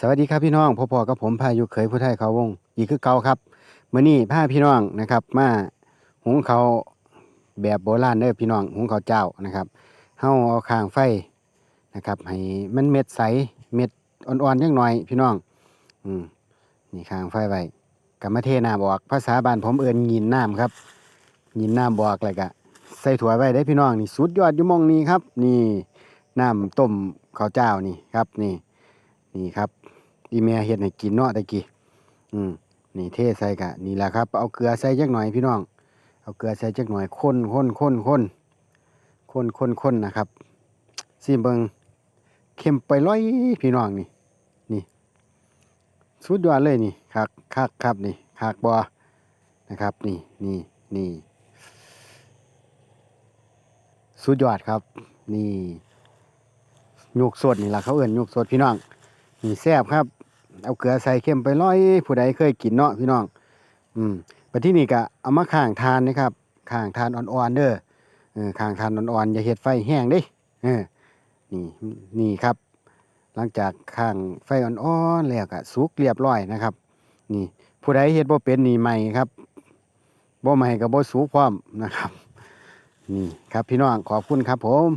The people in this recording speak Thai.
สวัสดีครับพี่น้องพ่อๆกับผมพายุเคยผู้ไทยเขาวงอีกคือเก่าครับมื้อนี้พาพี่น้องนะครับ มาหุงเขาแบบโบราณเด้อพี่น้องหุงเขาเจ้านะครับเฮาเอาข้างไฟนะครับให้มันเม็ดใสเม็ดอ่อนๆจังหน่อยพี่น้อง อืมนี่ข้างไฟไว้กับมาเทน้ำบอกภาษาบ้านผมเอิ้นยินน้ำครับ ยินน้ำบอกเลยกะใส่ถั่วไว้ได้พี่น้องนี่สุดยอดอยู่มองนี้ครับ นี่น้ำต้มข้าวเจ้านี่ครับนี่นี่ครับ อีเมียเฮ็ดให้กินเนาะตะกี้อืมนี่เทใส่กะนี่แหละครับ เอาเกลือใส่จักหน่อยพี่น้อง เอาเกลือใส่จักหน่อยคนคนคนคนคนคนคนนะครับซิมเบิงเข้มไปร้อยพี่น้องนี่ นี่สุดยอดเลยนี่คักคักครับนี่คักบอนะครับ นี่นี่นี่สุดยอดครับ นี่ยุกสดนี่แหละเขาเอื่นยุกสดพี่น้องนี่แซ่บครับ เอาเกลือใส่เค็มไปร้อยผู้ใดเคยกินเนาะพี่น้อง อืมไปที่นี่ก็เอามาข้างทานนะครับข้างทานอ่อนๆเด้อเออข้างทานอ่อนๆอย่าเฮ็ดไฟแห้งเด้เออนี่นี่ครับ หลังจากข้างไฟอ่อนๆแล้วก็สุกเรียบร้อยนะครับ นี่ ผู้ใดเฮ็ดบ่เป็นนี่ใหม่ครับบ่ใหม่ก็บ่สุกพร้อมนะครับ นี่ครับพี่น้องขอบคุณครับผม